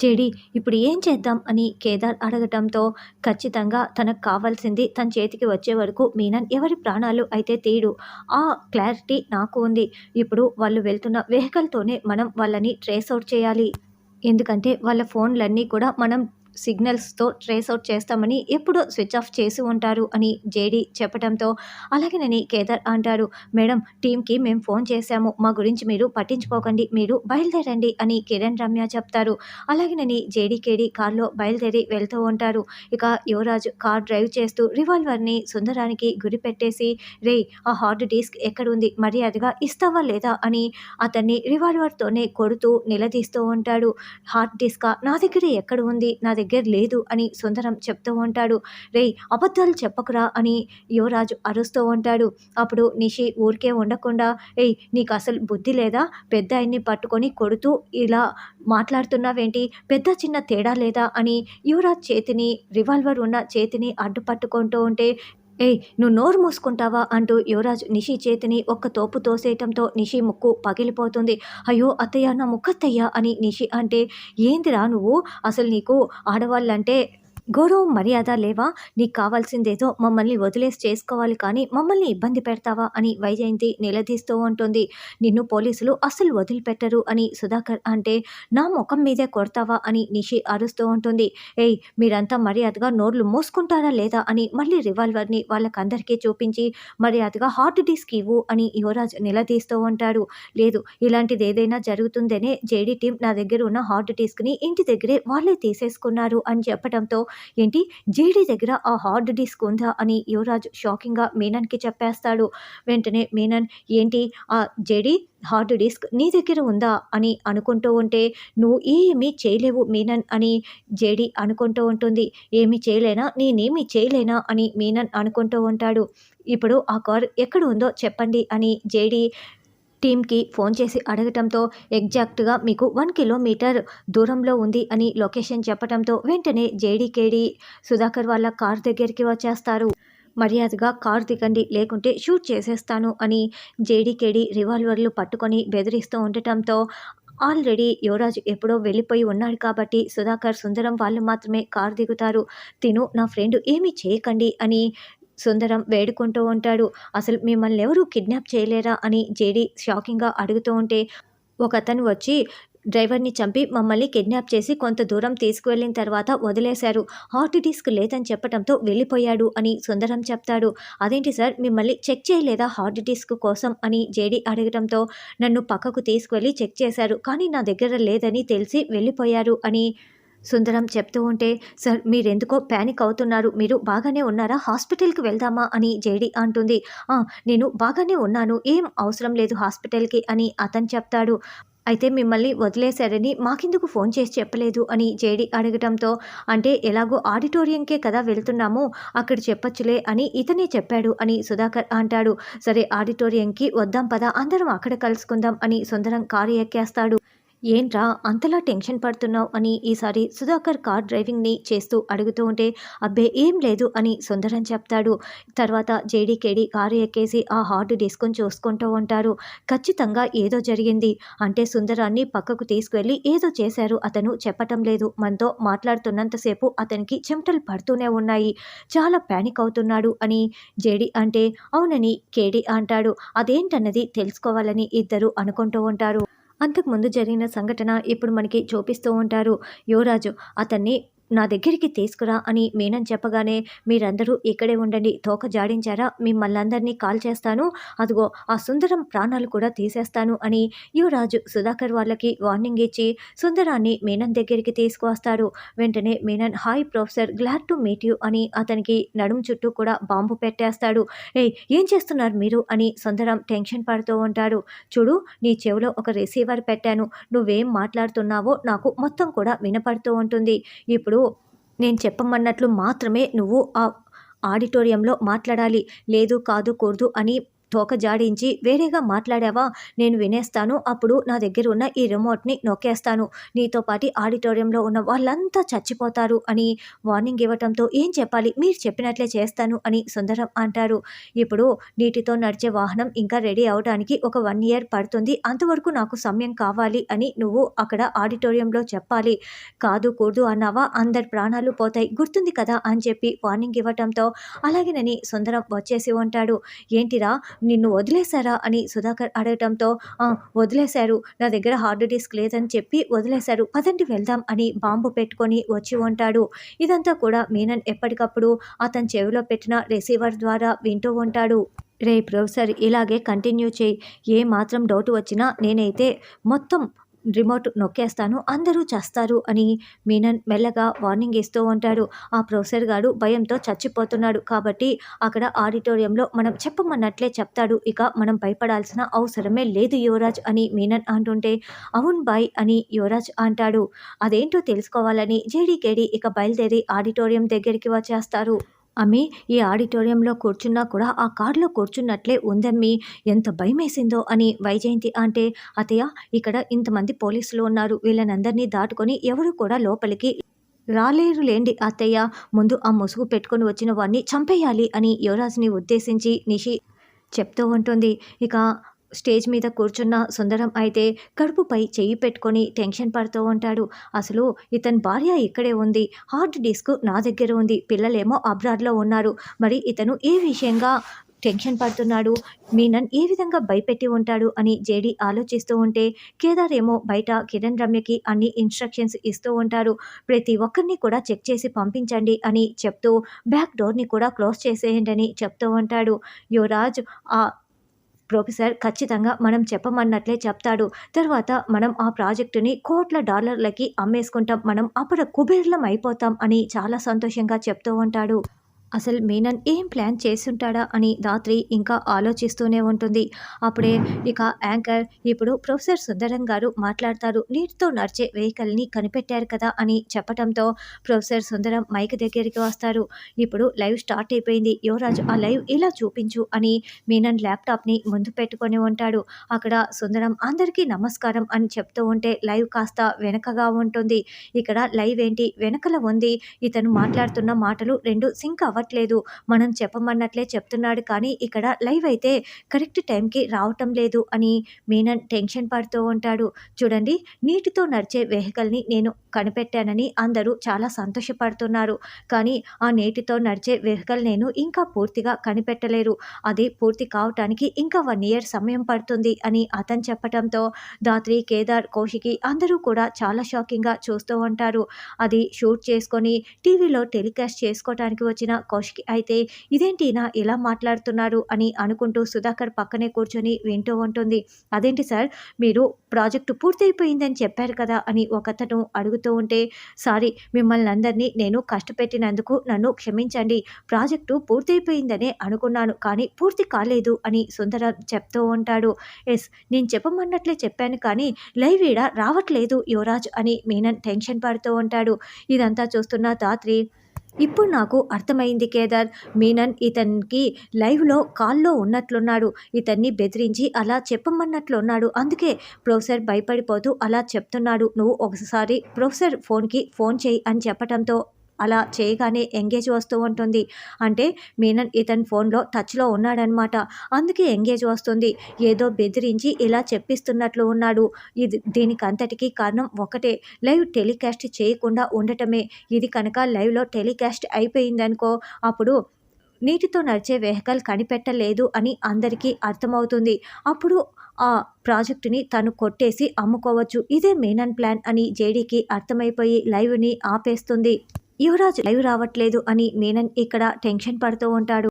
JD ఇప్పుడు ఏం చేద్దాం అని కేదార్ అడగటంతో ఖచ్చితంగా తనకు కావాల్సింది తన చేతికి వచ్చే వరకు మీనన్ ఎవరి ప్రాణాలు అయితే తీడు. ఆ క్లారిటీ నాకు ఉంది. ఇప్పుడు వాళ్ళు వెళ్తున్న వెహికల్తోనే మనం వాళ్ళని ట్రేస్ అవుట్ చేయాలి. ఎందుకంటే వాళ్ళ ఫోన్లన్నీ కూడా మనం సిగ్నల్స్తో ట్రేస్ అవుట్ చేస్తామని ఎప్పుడో స్విచ్ ఆఫ్ చేసి ఉంటారు అని జేడీ చెప్పడంతో అలాగేనని కేదార్ అంటారు మేడం టీంకి మేము ఫోన్ చేశాము మా గురించి మీరు పట్టించుకోకండి మీరు బయలుదేరండి అని కిరణ్ రమ్య చెప్తారు. అలాగేనని జేడీ కేడీ కార్లో బయలుదేరి వెళ్తూ ఉంటారు. ఇక యువరాజు కార్ డ్రైవ్ చేస్తూ రివాల్వర్ని సుందరానికి గురి పెట్టేసి రే ఆ హార్డ్ డిస్క్ ఎక్కడుంది? మర్యాదగా ఇస్తావా లేదా? అని అతన్ని రివాల్వర్తోనే కొడుతూ నిలదీస్తూ ఉంటాడు. హార్డ్ డిస్కా? నా దగ్గర ఎక్కడ ఉంది? నా దగ్గర లేదు అని సుందరం చెప్తూ ఉంటాడు. రే అబద్ధాలు చెప్పకురా అని యువరాజు అరుస్తూ ఉంటాడు. అప్పుడు నిషి ఊరికే ఉండకుండా ఏయ్ నీకు అసలు బుద్ధి లేదా? పెద్ద ఆయన్ని పట్టుకొని కొడుతూ ఇలా మాట్లాడుతున్నావేంటి? పెద్ద చిన్న తేడా లేదా? అని యువరాజ్ చేతిని రివాల్వర్ ఉన్న చేతిని అడ్డుపట్టుకుంటూ ఉంటే ఏయ్ నువ్వు నోరు మూసుకుంటావా అంటూ యువరాజ్ నిషి చేతిని ఒక్క తోపు తోసేయటంతో నిషి ముక్కు పగిలిపోతుంది. అయ్యో అత్తయ్య నా ముక్కత్తయ్య అని నిషి అంటే ఏందిరా నువ్వు? అసలు నీకు ఆడవాళ్ళంటే గౌరవం మర్యాద లేవా? నీకు కావాల్సిందేదో మమ్మల్ని వదిలేసి చేసుకోవాలి కానీ మమ్మల్ని ఇబ్బంది పెడతావా? అని వైజయంతి నిలదీస్తూ ఉంటుంది. నిన్ను పోలీసులు అస్సలు వదిలిపెట్టరు అని సుధాకర్ అంటే నా ముఖం మీదే కొడతావా? అని నిషి అరుస్తూ ఉంటుంది. ఏయ్ మీరంతా మర్యాదగా నోర్లు మూసుకుంటారా లేదా? అని మళ్ళీ రివాల్వర్ని వాళ్ళకందరికీ చూపించి మర్యాదగా హార్ట్ డిస్క్ ఇవ్వు అని యువరాజ్ నిలదీస్తూ ఉంటాడు. లేదు ఇలాంటిది ఏదైనా జరుగుతుందనే? జేడీ టీం నా దగ్గర ఉన్న హార్ట్ డిస్క్ని ఇంటి దగ్గరే వాళ్ళే తీసేసుకున్నారు అని చెప్పడంతో ఏంటి? జేడీ దగ్గర ఆ హార్డ్ డిస్క్ ఉందా అని యువరాజ్ షాకింగ్గా మీనన్కి చెప్పేస్తాడు. వెంటనే మీనన్ ఏంటి? ఆ జేడీ హార్డ్ డిస్క్ నీ దగ్గర ఉందా? అని అనుకుంటూ ఉంటే నువ్వు ఏమీ చేయలేవు మీనన్ అని జేడీ అనుకుంటూ ఉంటుంది. ఏమీ చేయలేనా? నేనేమీ చేయలేనా? అని మీనన్ అనుకుంటూ ఉంటాడు. ఇప్పుడు ఆ కార్ ఎక్కడ ఉందో చెప్పండి అని జేడీ టీమ్కి ఫోన్ చేసి అడగటంతో ఎగ్జాక్ట్గా మీకు వన్ కిలోమీటర్ దూరంలో ఉంది అని లొకేషన్ చెప్పడంతో వెంటనే జేడీకేడి సుధాకర్ వాళ్ళ కార్ దగ్గరికి వచ్చేస్తారు. మర్యాదగా కార్ దిగండి లేకుంటే షూట్ చేసేస్తాను అని జేడీకేడి రివాల్వర్లు పట్టుకొని బెదిరిస్తూ ఉండటంతో ఆల్రెడీ యువరాజ్ ఎప్పుడో వెళ్ళిపోయి ఉన్నాడు కాబట్టి సుధాకర్ సుందరం వాళ్ళు మాత్రమే కార్ దిగుతారు. తిను నా ఫ్రెండ్ ఏమీ చేయకండి అని సుందరం వేడుకుంటూ ఉంటాడు. అసలు మిమ్మల్ని ఎవరు కిడ్నాప్ చేయలేరా అని జేడీ షాకింగ్గా అడుగుతూ ఉంటే ఒక అతను వచ్చి డ్రైవర్ని చంపి మమ్మల్ని కిడ్నాప్ చేసి కొంత దూరం తీసుకువెళ్ళిన తర్వాత వదిలేశారు. హార్ట్ డిస్క్ లేదని చెప్పడంతో వెళ్ళిపోయాడు అని సుందరం చెప్తాడు. అదేంటి సార్ మిమ్మల్ని చెక్ చేయలేదా హార్ట్ డిస్క్ కోసం? అని జేడీ అడగడంతో నన్ను పక్కకు తీసుకువెళ్ళి చెక్ చేశారు. కానీ నా దగ్గర లేదని తెలిసి వెళ్ళిపోయారు అని సుందరం చెప్తూ ఉంటే సార్ మీరెందుకో ప్యానిక్ అవుతున్నారు. మీరు బాగానే ఉన్నారా? హాస్పిటల్కి వెళ్దామా? అని జేడి అంటుంది. నేను బాగానే ఉన్నాను. ఏం అవసరం లేదు హాస్పిటల్కి అని అతను చెప్తాడు. అయితే మిమ్మల్ని వదిలేశారని మాకెందుకు ఫోన్ చేసి చెప్పలేదు? అని జేడి అడగటంతో అంటే ఎలాగో ఆడిటోరియంకే కదా వెళ్తున్నాము. అక్కడ చెప్పొచ్చులే అని ఇతనే చెప్పాడు అని సుధాకర్ అంటాడు. సరే ఆడిటోరియంకి వద్దాం పదా. అందరం అక్కడ కలుసుకుందాం అని సుందరం కారు ఎక్కేస్తాడు. ఏంట్రా అంతలా టెన్షన్ పడుతున్నావు అని ఈసారి సుధాకర్ కార్ డ్రైవింగ్ని చేస్తూ అడుగుతూ ఉంటే అబ్బే ఏం లేదు అని సుందరం చెప్తాడు. తర్వాత జేడీకేడి కారు ఎక్కేసి ఆ హార్డ్ డిస్క్ని చూసుకుంటూ ఉంటారు. ఖచ్చితంగా ఏదో జరిగింది. అంటే సుందరాన్ని పక్కకు తీసుకువెళ్ళి ఏదో చేశారు. అతను చెప్పటం లేదు. మనతో మాట్లాడుతున్నంతసేపు అతనికి చెమటలు పడుతూనే ఉన్నాయి. చాలా ప్యానిక్ అవుతున్నాడు అని జేడి అంటే అవునని కేడి అంటాడు. అదేంటన్నది తెలుసుకోవాలని ఇద్దరు అనుకుంటూ ఉంటారు. అంతకుముందు జరిగిన సంఘటన ఇప్పుడు మనకి చూపిస్తూ ఉంటారు. యువరాజు అతన్ని నా దగ్గరికి తీసుకురా అని మీనన్ చెప్పగానే మీరందరూ ఇక్కడే ఉండండి తోక జాడించారా మిమ్మల్ని కాల్ చేస్తాను అదిగో ఆ సుందరం ప్రాణాలు కూడా తీసేస్తాను అని యువరాజు సుధాకర్ వాళ్ళకి వార్నింగ్ ఇచ్చి సుందరాన్ని మీనన్ దగ్గరికి తీసుకువస్తారు వెంటనే Menon hi professor glad to meet you అని అతనికి నడుము చుట్టూ కూడా బాంబు పెట్టేస్తాడు. ఏయ్ ఏం చేస్తున్నారు మీరు? అని సుందరం టెన్షన్ పడుతూ ఉంటాడు. చూడు నీ చెవిలో ఒక రిసీవర్ పెట్టాను. నువ్వేం మాట్లాడుతున్నావో నాకు మొత్తం కూడా వినపడుతూ ఉంటుంది. ఇప్పుడు నేను చెప్పమన్నట్లు మాత్రమే నువ్వు ఆ ఆడిటోరియంలో మాట్లాడాలి. లేదు కాదు కూడదు అని తోక జాడించి వేరేగా మాట్లాడావా? నేను వినేస్తాను. అప్పుడు నా దగ్గర ఉన్న ఈ రిమోట్ని నొక్కేస్తాను. నీతో పాటు ఆడిటోరియంలో ఉన్న వాళ్ళంతా చచ్చిపోతారు అని వార్నింగ్ ఇవ్వటంతో ఏం చెప్పాలి? మీరు చెప్పినట్లే చేస్తాను అని సుందరం అంటారు. ఇప్పుడు నీటితో నడిచే వాహనం ఇంకా రెడీ అవడానికి ఒక వన్ ఇయర్ పడుతుంది. అంతవరకు నాకు సమయం కావాలి అని నువ్వు అక్కడ ఆడిటోరియంలో చెప్పాలి. కాదు కూడదు అన్నావా? అందరి ప్రాణాలు పోతాయి. గుర్తుంది కదా అని చెప్పి వార్నింగ్ ఇవ్వటంతో అలాగేనని సుందరం వచ్చేసి ఉంటాడు. ఏంటిరా? నిన్ను వదిలేశారా అని సుధాకర్ అడగటంతో వదిలేశారు. నా దగ్గర హార్డ్ డిస్క్ లేదని చెప్పి వదిలేశారు. పదండి వెళ్దాం అని బాంబు పెట్టుకొని వచ్చి ఉంటాడు. ఇదంతా కూడా మీనన్ ఎప్పటికప్పుడు అతని చెవిలో పెట్టిన రిసీవర్ ద్వారా వింటూ ఉంటాడు. రే ప్రొఫెసర్ ఇలాగే కంటిన్యూ చేయి. ఏ మాత్రం డౌట్ వచ్చినా నేనైతే మొత్తం రిమోట్ నొక్కేస్తాను అందరూ చేస్తారు అని మీనన్ మెల్లగా వార్నింగ్ ఇస్తూ ఉంటాడు. ఆ ప్రొఫెసర్ గారు భయంతో చచ్చిపోతున్నాడు కాబట్టి అక్కడ ఆడిటోరియంలో మనం చెప్పమన్నట్లే చెప్తాడు. ఇక మనం భయపడాల్సిన అవసరమే లేదు యువరాజ్ అని మీనన్ అంటుంటే అవున్ బాయ్ అని యువరాజ్ అంటాడు. అదేంటో తెలుసుకోవాలని జేడీకేడి ఇక బయలుదేరి ఆడిటోరియం దగ్గరికి వచ్చేస్తారు. అమ్మి ఈ ఆడిటోరియంలో కూర్చున్నా కూడా ఆ కారులో కూర్చున్నట్లే ఉందమ్మి. ఎంత భయమేసిందో అని వైజయంతి అంటే అతయ్య ఇక్కడ ఇంతమంది పోలీసులు ఉన్నారు. వీళ్ళనందరినీ దాటుకొని ఎవరు కూడా లోపలికి రాలేరు లేండి అత్తయ్య. ముందు ఆ ముసుగు పెట్టుకొని వచ్చిన వాడిని చంపేయాలి అని యువరాజ్ని ఉద్దేశించి నిషి చెప్తూ ఉంటుంది. ఇక స్టేజ్ మీద కూర్చున్న సుందరం అయితే కడుపుపై చెయ్యి పెట్టుకొని టెన్షన్ పడుతూ ఉంటాడు. అసలు ఇతని భార్య ఇక్కడే ఉంది. హార్డ్ డిస్క్ నా దగ్గర ఉంది. పిల్లలేమో అబ్రాడ్లో ఉన్నారు. మరి ఇతను ఏ విషయంగా టెన్షన్ పడుతున్నాడు? మీనన్ ఏ విధంగా భయపెట్టి ఉంటాడు అని జేడీ ఆలోచిస్తూ ఉంటే కేదార్ ఏమో బయట కిరణ్ రమ్యకి అన్ని ఇన్స్ట్రక్షన్స్ ఇస్తూ ఉంటారు ప్రతి ఒక్కరిని కూడా చెక్ చేసి పంపించండి అని చెప్తూ బ్యాక్ డోర్ని కూడా క్లోజ్ చేసేయండి అని చెప్తూ ఉంటాడు. యువరాజ్ ఆ ప్రొఫెసర్ ఖచ్చితంగా మనం చెప్పమన్నట్లే చెప్తాడు. తర్వాత మనం ఆ ప్రాజెక్టుని కోట్ల డాలర్లకి అమ్మేసుకుంటాం. మనం అప్పుడు కుబేర్లం అయిపోతాం అని చాలా సంతోషంగా చెప్తూ ఉంటాడు. అసలు మీనన్ ఏం ప్లాన్ చేస్తుంటాడా అని రాత్రి ఇంకా ఆలోచిస్తూనే ఉంటుంది. అప్పుడే ఇక యాంకర్ ఇప్పుడు ప్రొఫెసర్ సుందరం గారు మాట్లాడతారు. నీటితో నడిచే వెహికల్ని కనిపెట్టారు కదా అని చెప్పడంతో ప్రొఫెసర్ సుందరం మైక్ దగ్గరికి వస్తారు. ఇప్పుడు లైవ్ స్టార్ట్ అయిపోయింది. యువరాజు ఆ లైవ్ ఇలా చూపించు అని మీనన్ ల్యాప్టాప్ని ముందు పెట్టుకొని ఉంటాడు. అక్కడ సుందరం అందరికీ నమస్కారం అని చెప్తూ ఉంటే లైవ్ కాస్త వెనకగా ఉంటుంది. ఇక్కడ లైవ్ ఏంటి? వెనకల ఉంది. ఇతను మాట్లాడుతున్న మాటలు రెండు సింక్ అవ్వ రావట్లేదు మనం చెప్పమన్నట్లే చెప్తున్నాడు. కానీ ఇక్కడ లైవ్ అయితే కరెక్ట్ టైంకి రావటం లేదు అని మీనన్ టెన్షన్ పడుతూ ఉంటాడు. చూడండి నీటితో నడిచే వెహికల్ని నేను కనిపెట్టానని అందరూ చాలా సంతోషపడుతున్నారు. కానీ ఆ నీటితో నడిచే వెహికల్ నేను ఇంకా పూర్తిగా కనిపెట్టలేరు. అది పూర్తి కావటానికి ఇంకా వన్ ఇయర్ సమయం పడుతుంది అని అతను చెప్పడంతో దాత్రి కేదార్ కౌశికి అందరూ కూడా చాలా షాకింగ్గా చూస్తూ ఉంటారు. అది షూట్ చేసుకొని టీవీలో టెలికాస్ట్ చేసుకోవడానికి వచ్చిన కౌశిక్ అయితే ఇదేంటి నా ఇలా మాట్లాడుతున్నారు అని అనుకుంటూ సుధాకర్ పక్కనే కూర్చొని వింటూ ఉంటుంది. అదేంటి సార్ మీరు ప్రాజెక్టు పూర్తయిపోయిందని చెప్పారు కదా అని ఒకతను అడుగుతూ ఉంటే సారీ మిమ్మల్ని అందరినీ నేను కష్టపెట్టినందుకు నన్ను క్షమించండి ప్రాజెక్టు పూర్తయిపోయిందనే అనుకున్నాను కానీ పూర్తి కాలేదు అని సుందరం చెప్తూ ఉంటాడు. ఎస్ నేను చెప్పమన్నట్లే చెప్పాను కానీ లైవ్ ఈడ రావట్లేదు యువరాజ్ అని మీనన్ టెన్షన్ పడుతూ ఉంటాడు. ఇదంతా చూస్తున్న తాత్రి ఇప్పుడు నాకు అర్థమైంది కేదార్. మీనన్ ఇతనికి లైవ్లో కాల్లో ఉన్నట్లున్నాడు. ఇతన్ని బెదిరించి అలా చెప్పమన్నట్లున్నాడు. అందుకే ప్రొఫెసర్ భయపడిపోతూ అలా చెప్తున్నాడు. నువ్వు ఒకసారి ప్రొఫెసర్ ఫోన్కి ఫోన్ చేయి అని చెప్పడంతో అలా చేయగానే ఎంగేజ్ వస్తూ ఉంటుంది. అంటే మీనన్ ఇతని ఫోన్లో టచ్లో ఉన్నాడనమాట. అందుకే ఎంగేజ్ వస్తుంది. ఏదో బెదిరించి ఇలా చెప్పిస్తున్నట్లు ఉన్నాడు. ఇది దీనికంతటికీ కారణం ఒకటే. లైవ్ టెలికాస్ట్ చేయకుండా ఉండటమే. ఇది కనుక లైవ్లో టెలికాస్ట్ అయిపోయిందనుకో అప్పుడు నీటితో నడిచే వెహికల్ కనిపెట్టలేదు అని అందరికీ అర్థమవుతుంది. అప్పుడు ఆ ప్రాజెక్టుని తను కొట్టేసి అమ్ముకోవచ్చు. ఇదే మెయిన్ ప్లాన్ అని జేడీకి అర్థమైపోయి లైవ్ని ఆపేస్తుంది. యువరాజ్ లైవ్ రావట్లేదు అని మీనన్ ఇక్కడ టెన్షన్ పడుతూ ఉంటాడు.